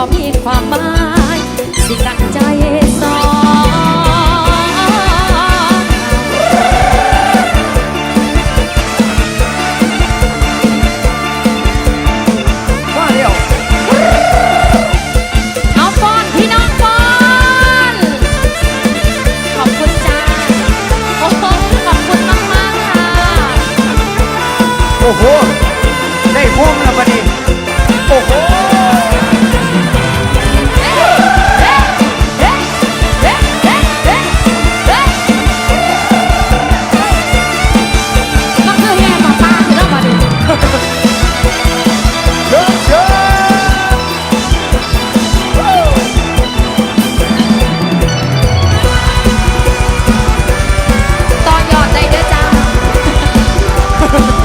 บ่มีความหมายสิกัดใจสองว่าเดียวเอาฟอนพี่น้องฟอนขอบคุณจ้าโอ้โหขอบคุณมากมากๆค่ะ โอ้โห ได้พวงแล้วบัด Ha ha ha!